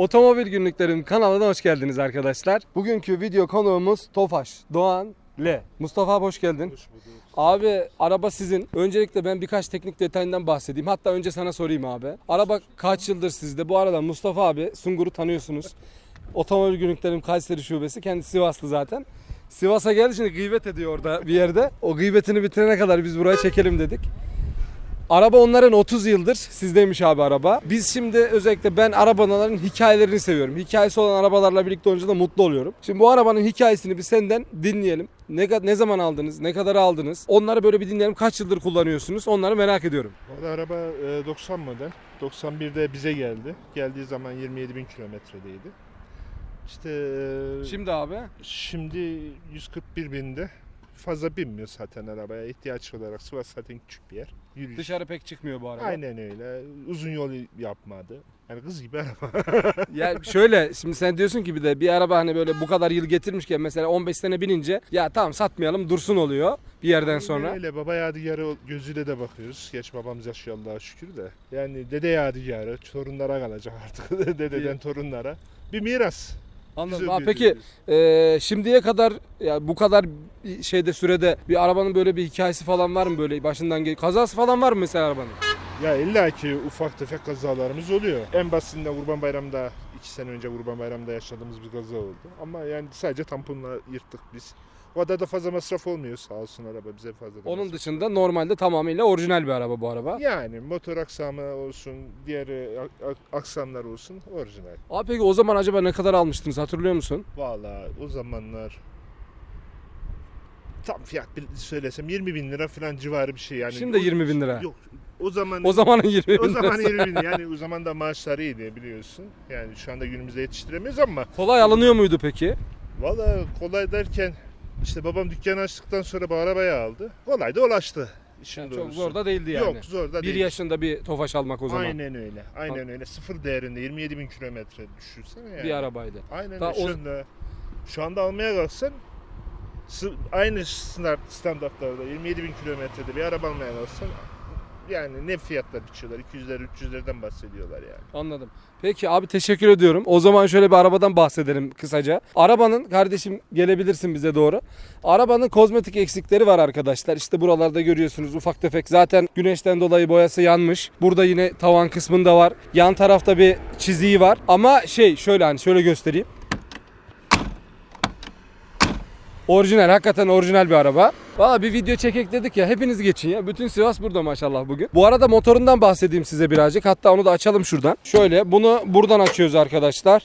Otomobil Günlüklerim kanalına hoş geldiniz arkadaşlar. Bugünkü video konuğumuz Tofaş Doğan L. Mustafa abi hoş geldin. Abi araba sizin. Öncelikle ben birkaç teknik detayından bahsedeyim. Hatta önce sana sorayım abi. Araba kaç yıldır sizde? Bu arada Mustafa abi Sungur'u tanıyorsunuz. Otomobil Günlüklerim Kayseri Şubesi. Kendisi Sivaslı zaten. Sivas'a geldi şimdi gıybet ediyor orada bir yerde. O gıybetini bitirene kadar biz buraya çekelim dedik. Araba onların 30 yıldır sizdeymiş abi araba. Biz şimdi özellikle ben arabaların hikayelerini seviyorum. Hikayesi olan arabalarla birlikte olunca da mutlu oluyorum. Şimdi bu arabanın hikayesini bir senden dinleyelim. Ne, ne zaman aldınız? Ne kadar aldınız? Onları böyle bir dinleyelim. Kaç yıldır kullanıyorsunuz? Onları merak ediyorum. Valla araba e, 90 model. 91'de bize geldi. Geldiği zaman 27 bin kilometredeydi. İşte e, Şimdi abi şimdi 141 binde. Fazla binmiyor zaten arabaya. ihtiyaç olarak Sivas zaten küçük bir yer. Yürüyüş. dışarı pek çıkmıyor bu araba. Aynen öyle. Uzun yol yapmadı. Yani kız gibi araba. Ya şöyle şimdi sen diyorsun ki bir de bir araba hani böyle bu kadar yıl getirmişken mesela 15 sene binince ya tamam satmayalım dursun oluyor bir yerden sonra. Öyle baba yadigarı gözüyle de bakıyoruz. Geç babamız yaşıyor Allah'a şükür de. Yani dede yadigarı torunlara kalacak artık. Dededen torunlara. Bir miras. Anladım. Ha, peki e, şimdiye kadar ya bu kadar şeyde sürede bir arabanın böyle bir hikayesi falan var mı böyle başından gel kazası falan var mı mesela arabanın? Ya illa ki ufak tefek kazalarımız oluyor. En basitinden Kurban Bayramı'nda, iki sene önce Kurban Bayramı'nda yaşadığımız bir kaza oldu. Ama yani sadece tamponla yırttık biz. O da fazla masraf olmuyor sağ olsun araba bize fazla da Onun masraf. dışında normalde tamamıyla orijinal bir araba bu araba. Yani motor aksamı olsun, diğer e, ak- ak- aksamlar olsun orijinal. Abi peki o zaman acaba ne kadar almıştınız hatırlıyor musun? Valla o zamanlar tam fiyat bil- söylesem 20 bin lira falan civarı bir şey yani. Şimdi O- 20 bin lira. Yok o zaman O zamanın 20 o bin zaman lirası. 20 bin yani o zaman da maaşlar iyiydi biliyorsun. Yani şu anda günümüzde yetiştiremiyoruz ama Kolay alınıyor muydu peki? Valla kolay derken işte babam dükkan açtıktan sonra bu arabayı aldı. Kolay da ulaştı. İşin Yani çok doğrusu. zor da değildi yani. Yok zor da bir değil. yaşında bir tofaş almak o zaman Aynen öyle. Aynen öyle. Sıfır değerinde 27 bin kilometre düşünsene yani. bir arabaydı. Aynen Daha öyle. o- Şu anda, şu anda almaya kalksan sı- aynı standart, standartlarda 27 bin kilometrede bir araba almaya kalksan yani ne fiyatlar biçiyorlar? 200'ler 300'lerden bahsediyorlar yani. Anladım. Peki abi teşekkür ediyorum. O zaman şöyle bir arabadan bahsedelim kısaca. Arabanın kardeşim gelebilirsin bize doğru. Arabanın kozmetik eksikleri var arkadaşlar. İşte buralarda görüyorsunuz ufak tefek. Zaten güneşten dolayı boyası yanmış. Burada yine tavan kısmında var. Yan tarafta bir çiziği var. Ama şey şöyle hani şöyle göstereyim. Orijinal hakikaten orijinal bir araba. Valla bir video çekek dedik ya hepiniz geçin ya. Bütün Sivas burada maşallah bugün. Bu arada motorundan bahsedeyim size birazcık. Hatta onu da açalım şuradan. Şöyle bunu buradan açıyoruz arkadaşlar.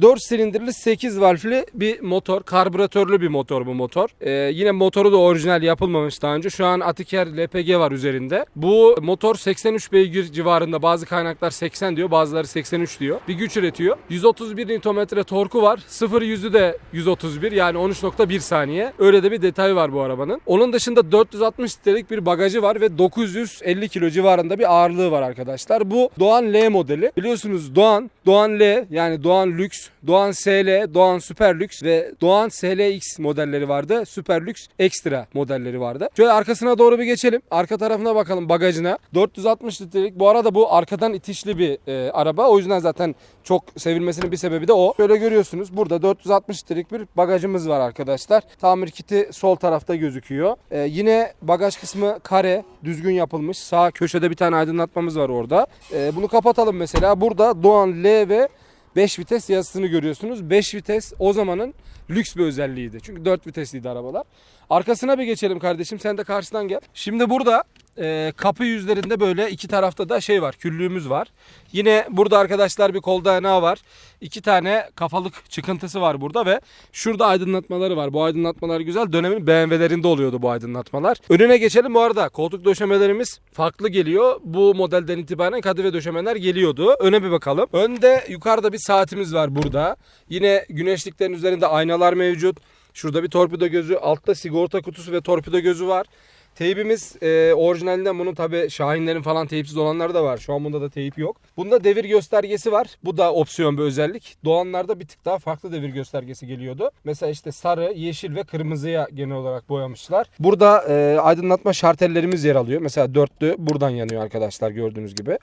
4 silindirli 8 valfli bir motor. Karbüratörlü bir motor bu motor. Ee, yine motoru da orijinal yapılmamış daha önce. Şu an Atiker LPG var üzerinde. Bu motor 83 beygir civarında. Bazı kaynaklar 80 diyor bazıları 83 diyor. Bir güç üretiyor. 131 Nm torku var. 0 yüzü de 131 yani 13.1 saniye. Öyle de bir detay var bu arabanın. Onun dışında 460 litrelik bir bagajı var ve 950 kilo civarında bir ağırlığı var arkadaşlar. Bu Doğan L modeli. Biliyorsunuz Doğan, Doğan L yani Doğan Lüks, Doğan SL, Doğan Süper Lüks ve Doğan SLX modelleri vardı. Süper Lüks Extra modelleri vardı. Şöyle arkasına doğru bir geçelim. Arka tarafına bakalım bagajına. 460 litrelik. Bu arada bu arkadan itişli bir e, araba. O yüzden zaten çok sevilmesinin bir sebebi de o. Şöyle görüyorsunuz burada 460 litrelik bir bagajımız var arkadaşlar. Tamir kiti sol tarafta gözüküyor. E, yine bagaj kısmı kare, düzgün yapılmış. Sağ köşede bir tane aydınlatmamız var orada. E, bunu kapatalım mesela. Burada Doğan L ve 5 vites yazısını görüyorsunuz. 5 vites o zamanın lüks bir özelliğiydi. Çünkü 4 vitesliydi arabalar. Arkasına bir geçelim kardeşim. Sen de karşıdan gel. Şimdi burada e, kapı yüzlerinde böyle iki tarafta da şey var. Küllüğümüz var. Yine burada arkadaşlar bir kol dayanağı var. İki tane kafalık çıkıntısı var burada ve şurada aydınlatmaları var. Bu aydınlatmalar güzel. Dönemin BMW'lerinde oluyordu bu aydınlatmalar. Önüne geçelim bu arada. Koltuk döşemelerimiz farklı geliyor. Bu modelden itibaren kadife döşemeler geliyordu. Öne bir bakalım. Önde yukarıda bir saatimiz var burada. Yine güneşliklerin üzerinde aynalar mevcut. Şurada bir torpido gözü, altta sigorta kutusu ve torpido gözü var. Teybimiz e, orijinalinden bunun tabi Şahinlerin falan teyipsiz olanları da var. Şu an bunda da teyip yok. Bunda devir göstergesi var. Bu da opsiyon bir özellik. Doğanlarda bir tık daha farklı devir göstergesi geliyordu. Mesela işte sarı, yeşil ve kırmızıya genel olarak boyamışlar. Burada e, aydınlatma şartellerimiz yer alıyor. Mesela dörtlü buradan yanıyor arkadaşlar gördüğünüz gibi.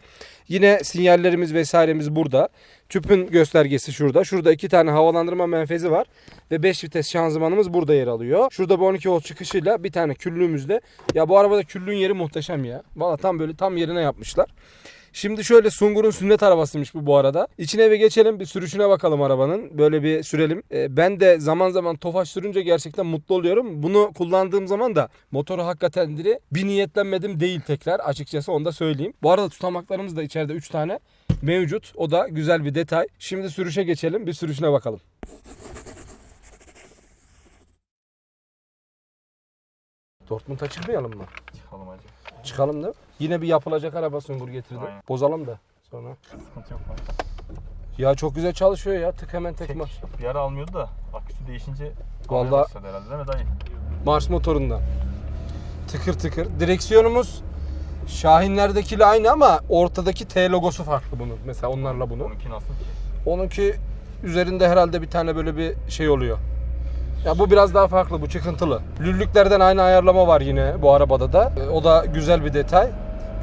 Yine sinyallerimiz vesairemiz burada. Tüpün göstergesi şurada. Şurada iki tane havalandırma menfezi var. Ve 5 vites şanzımanımız burada yer alıyor. Şurada bu 12 volt çıkışıyla bir tane küllüğümüzde. Ya bu arabada küllüğün yeri muhteşem ya. Valla tam böyle tam yerine yapmışlar. Şimdi şöyle Sungur'un sünnet arabasıymış bu bu arada. İçine bir geçelim bir sürüşüne bakalım arabanın. Böyle bir sürelim. Ee, ben de zaman zaman Tofaş sürünce gerçekten mutlu oluyorum. Bunu kullandığım zaman da motoru hakikaten diri bir niyetlenmedim değil tekrar açıkçası onu da söyleyeyim. Bu arada tutamaklarımız da içeride 3 tane mevcut. O da güzel bir detay. Şimdi sürüşe geçelim bir sürüşüne bakalım. Dortmund'a çıkmayalım mı? Çıkalım hacı. Çıkalım mi? Yine bir yapılacak araba Sungur getirdi. Aynen. Bozalım da sonra. Sıkıntı yok. hacı. Ya çok güzel çalışıyor ya. Tık hemen tek Tek marş. bir ara almıyordu da aküsü değişince Vallahi- herhalde değil mi dayı? Marş motorundan. Tıkır tıkır. Direksiyonumuz Şahinlerdekiyle aynı ama ortadaki T logosu farklı bunun. Mesela onlarla bunu. Onunki nasıl ki? Onunki üzerinde herhalde bir tane böyle bir şey oluyor. Ya bu biraz daha farklı bu çıkıntılı. Lüllüklerden aynı ayarlama var yine bu arabada da. E, O da güzel bir detay.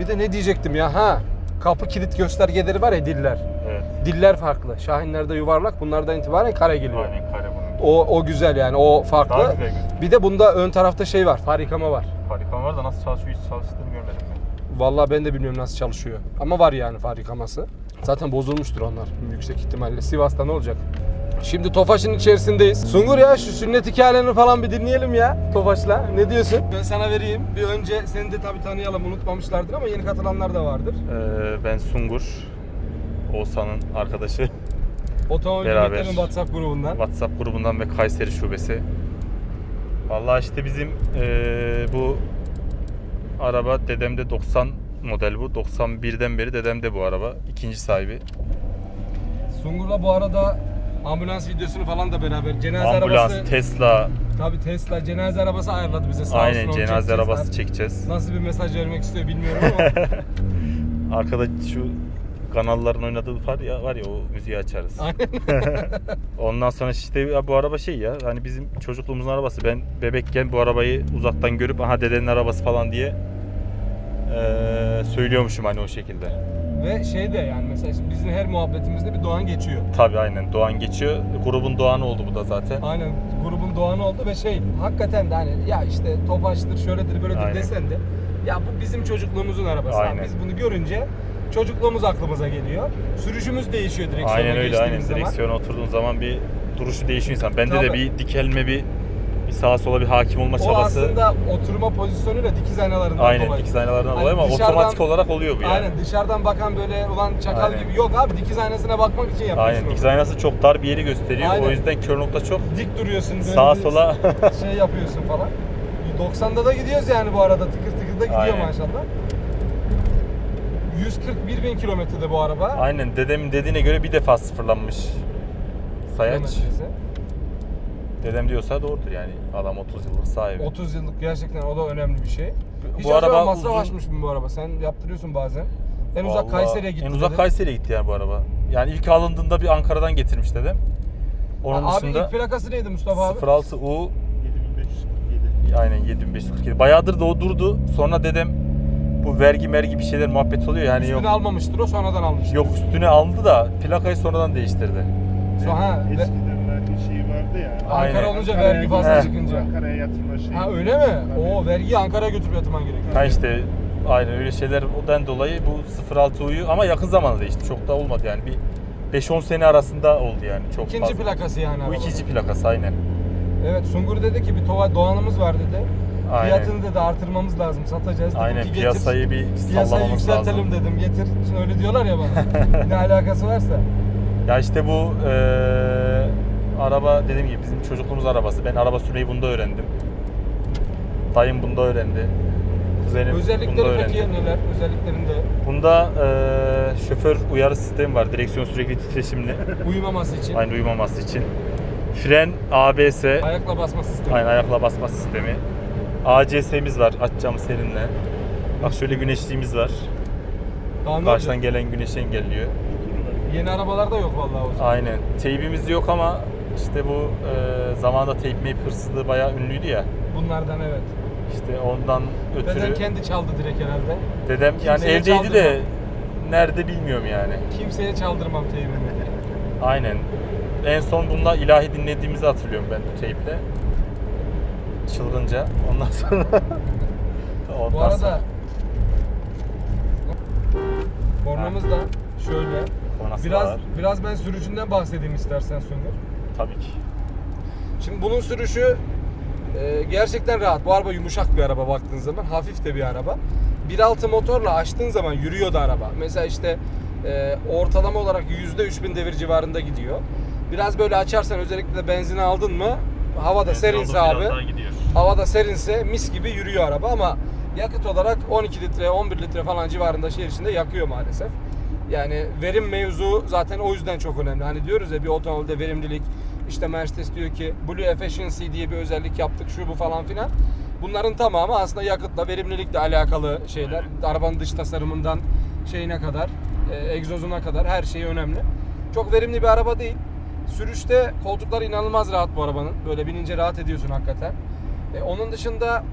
Bir de ne diyecektim ya ha kapı kilit göstergeleri var ya diller. Evet. Diller farklı. Şahinlerde yuvarlak bunlardan itibaren kare geliyor. Aynen kare bunun. O, o güzel yani o farklı. Daha güzel gözüküyor. Bir de bunda ön tarafta şey var. Far yıkama var. Farikam var da nasıl çalışıyor hiç çalıştığını görmedim ben. Vallahi ben de bilmiyorum nasıl çalışıyor. Ama var yani far yıkaması. Zaten bozulmuştur onlar yüksek ihtimalle. Sivas'ta ne olacak? Şimdi Tofaş'ın içerisindeyiz. Sungur ya şu sünnet hikayelerini falan bir dinleyelim ya Tofaş'la. Ne diyorsun? Ben sana vereyim. Bir önce seni de tabii tanıyalım unutmamışlardır ama yeni katılanlar da vardır. Ee, ben Sungur. Oğuzhan'ın arkadaşı. Otomobil Beraber. WhatsApp grubundan. WhatsApp grubundan ve Kayseri şubesi. Vallahi işte bizim eee, bu araba dedemde 90 model bu. 91'den beri dedemde bu araba. İkinci sahibi. Sungur'la bu arada ambulans videosunu falan da beraber cenaze Ambulans, arabası Tesla, tabii Tesla cenaze arabası ayarladı bize sağ olsun, aynen onu cenaze çekeceğiz. arabası çekeceğiz. Nasıl bir mesaj vermek istiyor bilmiyorum ama Arkada şu kanalların oynadığı var ya var ya o müziği açarız. aynen. Ondan sonra işte ya bu araba şey ya hani bizim çocukluğumuzun arabası. Ben bebekken bu arabayı uzaktan görüp aha dedenin arabası falan diye eee, söylüyormuşum hani o şekilde. Ve şey de yani mesela şimdi bizim her muhabbetimizde bir Doğan geçiyor. Tabii aynen Doğan geçiyor. Grubun Doğan'ı oldu bu da zaten. Aynen grubun Doğan oldu ve şey hakikaten de hani ya işte Tofaş'tır şöyledir böyledir Aynen. desen de ya bu bizim çocukluğumuzun arabası. Aynen. Abi Biz bunu görünce çocukluğumuz aklımıza geliyor. Sürüşümüz değişiyor direksiyona Aynen öyle aynen. geçtiğimiz zaman. Direksiyona oturduğun zaman bir duruşu değişiyor insan. Bende Tabii. de bir dikelme bir, bir sağa sola bir hakim olma O çabası. aslında oturma pozisyonuyla dikiz aynalarından Aynen dolayı. dikiz aynalarından Hani dolayı ama dışarıdan- otomatik olarak oluyor bu yani. Aynen dışarıdan bakan böyle ulan çakal Aynen. gibi yok abi dikiz aynasına bakmak için yapıyorsun. Aynen dikiz aynası çok dar bir yeri gösteriyor. Aynen. O yüzden kör nokta çok. Dik duruyorsun. böyle Sağa bir sola. şey yapıyorsun falan. 90'da da gidiyoruz yani bu arada tıkır tıkır da gidiyor Aynen. maşallah. 141 bin kilometrede bu araba. Aynen dedemin dediğine göre bir defa sıfırlanmış sayaç. Kilometresi. Dedem diyorsa doğrudur yani. Adam 30 yıllık sahibi. 30 yıllık gerçekten o da önemli bir şey. Hiç bu araba masraf uzun- açmış mı bu araba? Sen yaptırıyorsun bazen. En uzak Kayseri'ye gitti. En uzak. Kayseri'ye gitti yani bu araba. Yani ilk alındığında bir Ankara'dan getirmiş dedem. Onun abi dışında ilk plakası neydi Mustafa abi? 06 U 7547. aynen 7547. Bayağıdır da o durdu. Sonra dedem bu vergi mergi bir şeyler muhabbet oluyor yani Üstüne yok. almamıştır o sonradan almıştır. Yok üstüne aldı da plakayı sonradan değiştirdi. Sonra ha, Eskiden vergi şeyi vardı ya. Ankara Aynen. olunca Ankara'ya vergi fazla He. çıkınca. Ankara'ya yatırma şeyi. Ha öyle mi? Tabii. O vergiyi Ankara'ya götürüp yatırman gerekiyor. Ha işte aynen öyle şeyler odan dolayı bu 06 U'yu ama yakın zamanda değişti. Çok da olmadı yani. Bir 5-10 sene arasında oldu yani. Çok İkinci fazla. plakası yani Bu arabanın. ikinci plakası aynen. Evet Sungur dedi ki bir tova doğanımız var dedi. Aynen. Fiyatını dedi artırmamız lazım satacağız. Dedim Aynen ki getir. piyasayı bir Piyasayı sallamamız yükseltelim lazım. dedim getir. Şimdi öyle diyorlar ya bana. ne alakası varsa. Ya işte bu eee, araba dediğim gibi bizim çocukluğumuz arabası. Ben araba sürmeyi bunda öğrendim. Dayım bunda öğrendi. Kuzenim bunda Özellikleri öğrendi. peki neler? Özelliklerinde Bunda eee, şoför uyarı sistemi var. Direksiyon sürekli titreşimli. uyumaması için. Aynı uyumaması için. Fren ABS. Ayakla basma sistemi. Aynen ayakla basma sistemi. ACS'miz var. Açacağım seninle. Bak şöyle güneşliğimiz var. Daha ne Karşıdan olacak? gelen güneşen geliyor. Yeni arabalarda yok vallahi o zaman. Aynen. Teybimiz yok ama işte bu e, zamanında teyp meyp hırsızlığı bayağı ünlüydü ya. Bunlardan evet. İşte ondan ötürü Dedem kendi çaldı direkt herhalde. dedem yani Kimseye evdeydi de nerede bilmiyorum yani. Kimseye çaldırmam teybimi. Aynen. En son bununla ilahi dinlediğimizi hatırlıyorum ben bu teyple. Çılgınca. Ondan sonra Ondan Bu arada kornamız da şöyle. Biraz biraz ben sürücünden bahsedeyim istersen Sungur. Tabii ki. Şimdi bunun sürüşü e, gerçekten rahat. Bu araba yumuşak bir araba baktığın zaman. Hafif de bir araba. 1.6 motorla açtığın zaman yürüyor da araba. Mesela işte e, ortalama olarak %3000 devir civarında gidiyor. Biraz böyle açarsan özellikle de benzin aldın mı havada serinse Biraz abi. Havada serinse mis gibi yürüyor araba ama yakıt olarak 12 litre 11 litre falan civarında şehir içinde yakıyor maalesef. Yani verim mevzu zaten o yüzden çok önemli. Hani diyoruz ya bir otomobilde verimlilik işte Mercedes diyor ki Blue Efficiency diye bir özellik yaptık şu bu falan filan. Bunların tamamı aslında yakıtla verimlilikle alakalı şeyler. Arabanın dış tasarımından şeyine kadar, e, egzozuna kadar her şey önemli. Çok verimli bir araba değil. Sürüşte koltuklar inanılmaz rahat bu arabanın. Böyle binince rahat ediyorsun hakikaten. E, onun dışında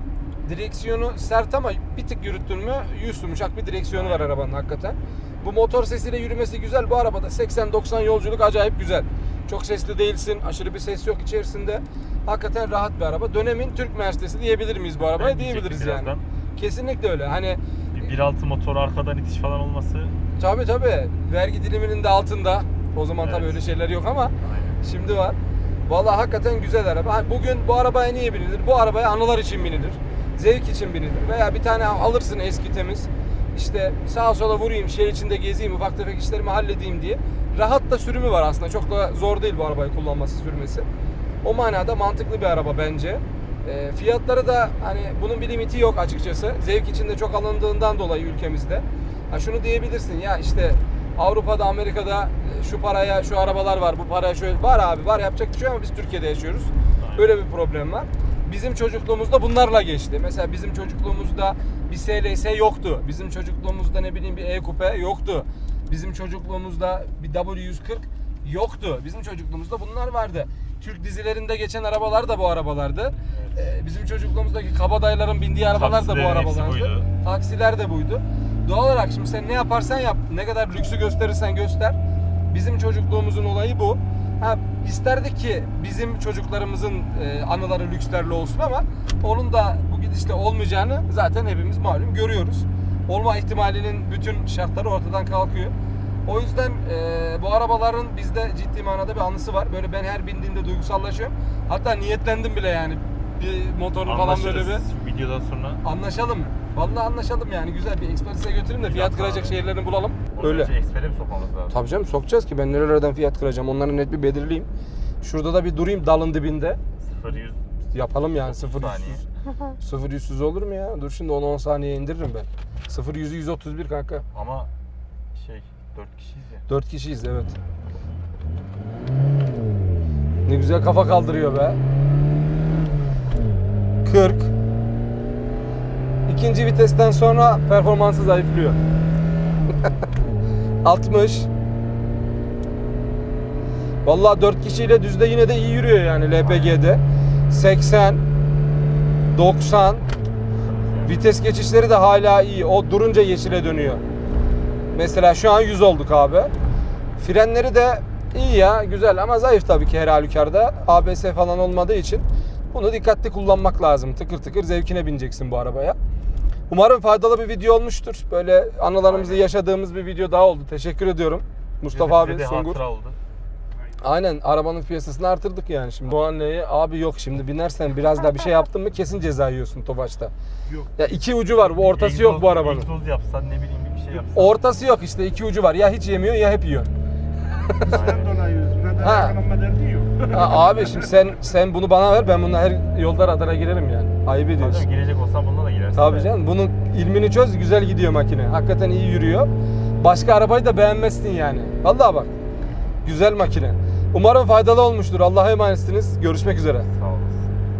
direksiyonu sert ama bir tık yürüttün mü yüz yumuşak bir direksiyonu var arabanın hakikaten. Bu motor sesiyle yürümesi güzel. Bu arabada 80-90 yolculuk acayip güzel. Çok sesli değilsin. Aşırı bir ses yok içerisinde. Hakikaten rahat bir araba. Dönemin Türk Mercedes'i diyebilir miyiz bu arabaya? Ben Diyebiliriz yani. birazdan. Kesinlikle öyle. Hani Bir 1.6 motor arkadan itiş falan olması tabi tabi vergi diliminin de altında. O zaman tabi Evet. öyle şeyler yok ama Aynen. Şimdi var. Vallahi hakikaten güzel araba. Bugün bu arabaya niye binilir? Bu arabaya anılar için binilir. Zevk için binilir. Veya bir tane alırsın eski temiz. İşte sağa sola vurayım, şehir içinde gezeyim, ufak tefek işlerimi halledeyim diye. Rahat da sürümü var aslında. Çok da zor değil bu arabayı kullanması, sürmesi. O manada mantıklı bir araba bence. E, fiyatları da hani bunun bir limiti yok açıkçası. Zevk içinde çok alındığından dolayı ülkemizde. Ha, şunu diyebilirsin ya işte Avrupa'da, Amerika'da e, şu paraya şu arabalar var, bu paraya şöyle var abi var yapacak bir şey ama biz Türkiye'de yaşıyoruz. Aynen. Öyle bir problem var. Bizim çocukluğumuzda bunlarla geçti. Mesela bizim çocukluğumuzda bir SLS yoktu. Bizim çocukluğumuzda ne bileyim bir E-Coupe yoktu. Bizim çocukluğumuzda bir W140 yoktu. Bizim çocukluğumuzda bunlar vardı. Türk dizilerinde geçen arabalar da bu arabalardı. Ee, bizim çocukluğumuzdaki kabadayıların bindiği arabalar da bu Taksilerin arabalardı. Taksiler de buydu. Doğal olarak şimdi sen ne yaparsan yap, ne kadar lüksü gösterirsen göster. Bizim çocukluğumuzun olayı bu. Ha, isterdik ki bizim çocuklarımızın e, anıları lükslerle olsun ama onun da bu gidişle olmayacağını zaten hepimiz malum görüyoruz. Olma ihtimalinin bütün şartları ortadan kalkıyor. O yüzden e, bu arabaların bizde ciddi manada bir anısı var. Böyle ben her bindiğimde duygusallaşıyorum. Hatta niyetlendim bile yani bir motorunu falan böyle bir videodan sonra. Anlaşalım. Vallahi anlaşalım yani güzel bir ekspertize götüreyim de fiyat kıracak abi. şeylerini bulalım. Ondan Öyle. önce ekspere mi sokmamız lazım? Tabii canım sokacağız ki ben nerelerden fiyat kıracağım onları net bir belirleyeyim. Şurada da bir durayım dalın dibinde. 0 100 Yapalım yani 30 0 saniye. 0 100 olur mu ya? Dur şimdi onu 10 saniye indiririm ben. 0 100'ü 131 kanka. ama şey 4 kişiyiz ya. 4 kişiyiz evet. Ne güzel kafa kaldırıyor be. 40. İkinci vitesten sonra performansı zayıflıyor. 60. Vallahi 4 kişiyle düzde yine de iyi yürüyor yani LPG'de. 80 90 Vites geçişleri de hala iyi. O durunca yeşile dönüyor. Mesela şu an 100 olduk abi. Frenleri de iyi ya güzel ama zayıf tabii ki her halükarda. ABS falan olmadığı için bunu dikkatli kullanmak lazım. Tıkır tıkır zevkine bineceksin bu arabaya. Umarım faydalı bir video olmuştur. Böyle anılarımızı Aynen. yaşadığımız bir video daha oldu. Teşekkür ediyorum. Mustafa Bize abi, de Sungur. oldu. Aynen arabanın piyasasını artırdık yani şimdi. Bu anneye abi yok şimdi binersen biraz daha bir şey yaptın mı kesin ceza yiyorsun Tofaş'ta. Yok. Ya iki ucu var bu ortası yok bu arabanın. Egzoz yapsan ne bileyim bir şey yapsan. Ortası yok işte iki ucu var ya hiç yemiyor ya hep yiyor. Dolayı Ha. yok. Ha, abi şimdi sen sen bunu bana ver ben bununla her yolda radara girerim yani. Ayıp ediyorsun. Tabii girecek olsan bununla da girersin. Tabii de. canım bunun ilmini çöz güzel gidiyor makine. Hakikaten iyi yürüyor. Başka arabayı da beğenmezsin yani. Vallahi bak. Güzel makine. Umarım faydalı olmuştur. Allah'a emanetsiniz. Görüşmek üzere.